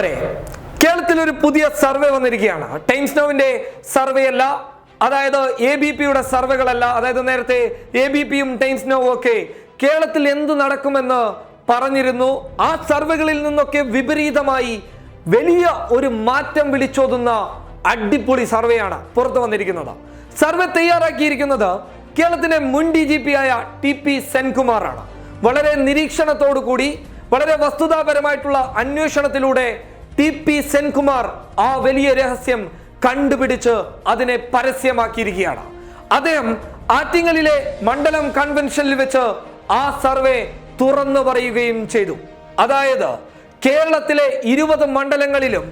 പ്രിയമുള്ളവരെ കേരളത്തിൽ ഒരു പുതിയ സർവേ വന്നിരിക്കുകയാണ്. ടൈംസ് നോവിന്റെ സർവേ അല്ല അതായത് എ ബി പിയുടെ സർവേകളല്ല അതായത് നേരത്തെ എ ബി പിയും ടൈംസ് നോവും ഒക്കെ കേരളത്തിൽ എന്ത് നടക്കുമെന്ന് പറഞ്ഞിരുന്നു. ആ സർവേകളിൽ നിന്നൊക്കെ വിപരീതമായി വലിയ ഒരു മാറ്റം വിളിച്ചോതുന്ന അടിപൊളി സർവേയാണ് പുറത്തു വന്നിരിക്കുന്നത്. സർവേ തയ്യാറാക്കിയിരിക്കുന്നത് കേരളത്തിലെ മുൻ ഡി ജി പി ആയ ടി പി സെൻകുമാറാണ്. വളരെ നിരീക്ഷണത്തോടു കൂടി വളരെ വസ്തുതാപരമായിട്ടുള്ള അന്വേഷണത്തിലൂടെ ടി പി സെൻകുമാർ ആ വലിയ രഹസ്യം കണ്ടുപിടിച്ച് അതിനെ പരസ്യമാക്കിയിരിക്കുകയാണ്. അദ്ദേഹം ആറ്റിങ്ങലിലെ മണ്ഡലം കൺവെൻഷനിൽ വെച്ച് ആ സർവേ തുറന്നു പറയുകയും ചെയ്തു. അതായത് കേരളത്തിലെ ഇരുപത് മണ്ഡലങ്ങളിലും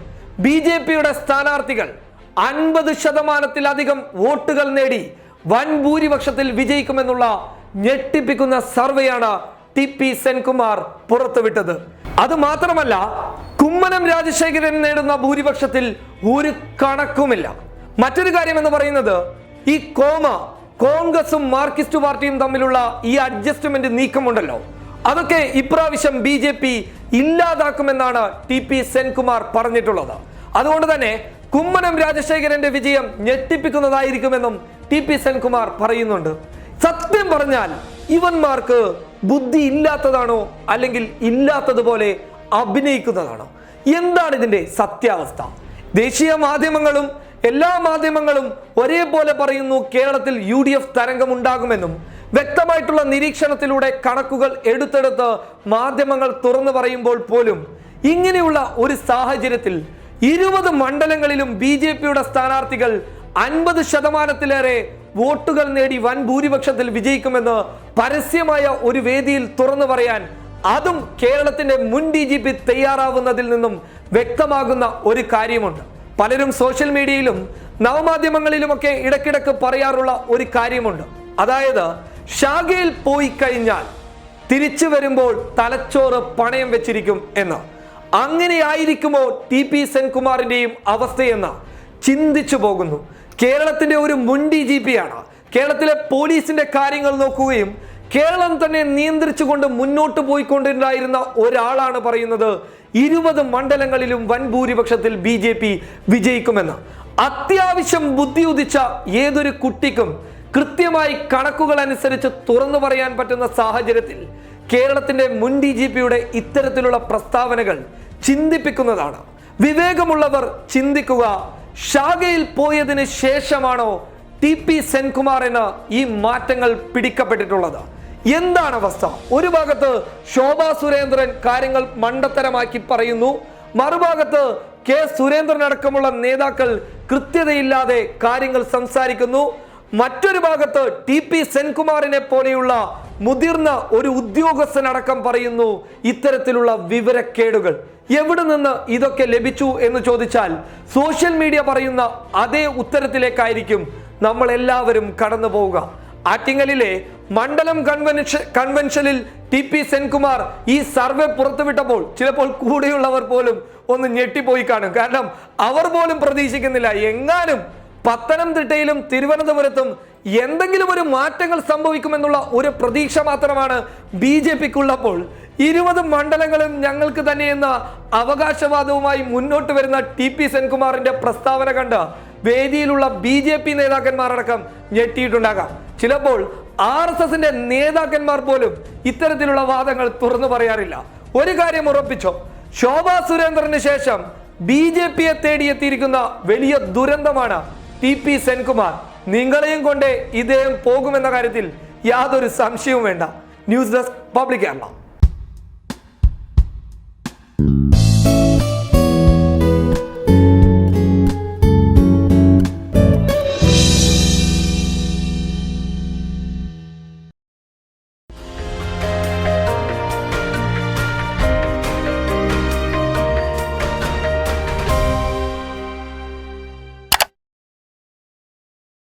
ബി ജെ പിയുടെ സ്ഥാനാർത്ഥികൾ അൻപത് ശതമാനത്തിലധികം വോട്ടുകൾ നേടി വൻ ഭൂരിപക്ഷത്തിൽ വിജയിക്കുമെന്നുള്ള ഞെട്ടിപ്പിക്കുന്ന സർവേയാണ് ടി പി സെൻകുമാർ പുറത്തുവിട്ടത്. അത് മാത്രമല്ല കുമ്മനം രാജശേഖരൻ നേടുന്ന ഭൂരിപക്ഷത്തിൽ ഒരു കണക്കുമില്ല. മറ്റൊരു കാര്യം എന്ന് പറയുന്നത് ഈ കോമ കോൺഗ്രസും മാർക്സിസ്റ്റ് പാർട്ടിയും തമ്മിലുള്ള ഈ അഡ്ജസ്റ്റ്മെന്റ് നീക്കമുണ്ടല്ലോ. അതൊക്കെ ഇപ്രാവശ്യം ബി ജെ പി ഇല്ലാതാക്കുമെന്നാണ് ടി പി സെൻകുമാർ പറഞ്ഞിട്ടുള്ളത്. അതുകൊണ്ട് തന്നെ കുമ്മനം രാജശേഖരന്റെ വിജയം ഞെട്ടിപ്പിക്കുന്നതായിരിക്കുമെന്നും ടി പി സെൻകുമാർ പറയുന്നുണ്ട്. സത്യം പറഞ്ഞാൽ ഇവന്മാർക്ക് ബുദ്ധി ഇല്ലാത്തതാണോ അല്ലെങ്കിൽ ഇല്ലാത്തതുപോലെ അഭിനയിക്കുന്നതാണോ? എന്താണ് ഇതിന്റെ സത്യാവസ്ഥ? ദേശീയ മാധ്യമങ്ങളും എല്ലാ മാധ്യമങ്ങളും ഒരേപോലെ പറയുന്നു കേരളത്തിൽ യു ഡി എഫ് തരംഗമുണ്ടാകുമെന്നും വ്യക്തമായിട്ടുള്ള നിരീക്ഷണത്തിലൂടെ കണക്കുകൾ എടുത്തെടുത്ത് മാധ്യമങ്ങൾ തുറന്നു പറയുമ്പോൾ പോലും ഇങ്ങനെയുള്ള ഒരു സാഹചര്യത്തിൽ ഇരുപത് മണ്ഡലങ്ങളിലും ബി ജെ പിയുടെ സ്ഥാനാർത്ഥികൾ അൻപത് ശതമാനത്തിലേറെ വോട്ടുകൾ നേടി വൻ ഭൂരിപക്ഷത്തിൽ വിജയിക്കുമെന്ന് പരസ്യമായ ഒരു വേദിയിൽ തുറന്നു പറയാൻ അതും കേരളത്തിന്റെ മുൻ ഡി ജി പി തയ്യാറാവുന്നതിൽ നിന്നും വ്യക്തമാകുന്ന ഒരു കാര്യമുണ്ട്. പലരും സോഷ്യൽ മീഡിയയിലും നവമാധ്യമങ്ങളിലുമൊക്കെ ഇടക്കിടക്ക് പറയാറുള്ള ഒരു കാര്യമുണ്ട്. അതായത് ശാഖയിൽ പോയി കഴിഞ്ഞാൽ തിരിച്ചു വരുമ്പോൾ തലച്ചോറ് പണയം വെച്ചിരിക്കും എന്ന്. അങ്ങനെയായിരിക്കുമോ ടി പി സെൻകുമാറിന്റെയും അവസ്ഥയെന്ന് ചിന്തിച്ചു പോകുന്നു. കേരളത്തിന്റെ ഒരു മുൻ ഡി ജി പി ആണ്. കേരളത്തിലെ പോലീസിന്റെ കാര്യങ്ങൾ നോക്കുകയും കേരളം തന്നെ നിയന്ത്രിച്ചുകൊണ്ട് മുന്നോട്ട് പോയിക്കൊണ്ടിരുന്ന ഒരാളാണ് പറയുന്നത് ഇരുപത് മണ്ഡലങ്ങളിലും വൻ ഭൂരിപക്ഷത്തിൽ ബി ജെ പി വിജയിക്കുമെന്ന്. അത്യാവശ്യം ബുദ്ധി ഉദിച്ച ഏതൊരു കുട്ടിക്കും കൃത്യമായി കണക്കുകൾ അനുസരിച്ച് തുറന്നു പറയാൻ പറ്റുന്ന സാഹചര്യത്തിൽ കേരളത്തിന്റെ മുൻ ഡി ജി പിയുടെ ഇത്തരത്തിലുള്ള പ്രസ്താവനകൾ ചിന്തിപ്പിക്കുന്നതാണ്. വിവേകമുള്ളവർ ചിന്തിക്കുക ശാഖയിൽ പോയതിന് ശേഷമാണോ ടി പി സെൻകുമാറിന് ഈ മാറ്റങ്ങൾ പിടിക്കപ്പെട്ടിട്ടുള്ളത്? എന്താണ് അവസ്ഥ? ഒരു ഭാഗത്ത് ശോഭാ സുരേന്ദ്രൻ കാര്യങ്ങൾ മണ്ടത്തരമാക്കി പറയുന്നു. മറുഭാഗത്ത് കെ സുരേന്ദ്രൻ അടക്കമുള്ള നേതാക്കൾ കൃത്യതയില്ലാതെ കാര്യങ്ങൾ സംസാരിക്കുന്നു. മറ്റൊരു ഭാഗത്ത് ടി പി സെൻകുമാറിനെ പോലെയുള്ള മുതിർന്ന ഒരു ഉദ്യോഗസ്ഥനടക്കം പറയുന്നു ഇത്തരത്തിലുള്ള വിവരക്കേടുകൾ. എവിടെ നിന്ന് ഇതൊക്കെ ലഭിച്ചു എന്ന് ചോദിച്ചാൽ സോഷ്യൽ മീഡിയ പറയുന്ന അതേ ഉത്തരത്തിലേക്കായിരിക്കും നമ്മൾ എല്ലാവരും കടന്നു പോവുക. ആറ്റിങ്ങലിലെ മണ്ഡലം കൺവെൻഷൻ കൺവെൻഷനിൽ ടി പി സെൻകുമാർ ഈ സർവേ പുറത്തുവിട്ടപ്പോൾ ചിലപ്പോൾ കൂടെയുള്ളവർ പോലും ഒന്ന് ഞെട്ടിപ്പോയി കാണും. കാരണം അവർ പോലും പ്രതീക്ഷിക്കുന്നില്ല. എങ്ങാനും പത്തനംതിട്ടയിലും തിരുവനന്തപുരത്തും എന്തെങ്കിലും ഒരു മാറ്റങ്ങൾ സംഭവിക്കുമെന്നുള്ള ഒരു പ്രതീക്ഷ മാത്രമാണ് ബി ജെ പിക്കുള്ളപ്പോൾ. ഇരുപത് മണ്ഡലങ്ങളും ഞങ്ങൾക്ക് തന്നെയെന്ന അവകാശവാദവുമായി മുന്നോട്ട് വരുന്ന ടി പി സെൻകുമാറിന്റെ പ്രസ്താവന കണ്ട് വേദിയിലുള്ള ബി ജെ പി നേതാക്കന്മാരടക്കം ഞെട്ടിയിട്ടുണ്ടാകാം. ചിലപ്പോൾ ആർ എസ് എസിന്റെ നേതാക്കന്മാർ പോലും ഇത്തരത്തിലുള്ള വാദങ്ങൾ തുറന്നു പറയാറില്ല. ഒരു കാര്യം ഉറപ്പിച്ചോ? ശോഭാ സുരേന്ദ്രന് ശേഷം ബി ജെ പിയെ തേടിയെത്തിയിരിക്കുന്ന വലിയ ദുരന്തമാണ് ടി പി സെൻകുമാർ നിങ്ങളെയും കൊണ്ട് ഇദ്ദേഹം പോകുമെന്ന കാര്യത്തിൽ യാതൊരു സംശയവും വേണ്ട. News desk public Kerala.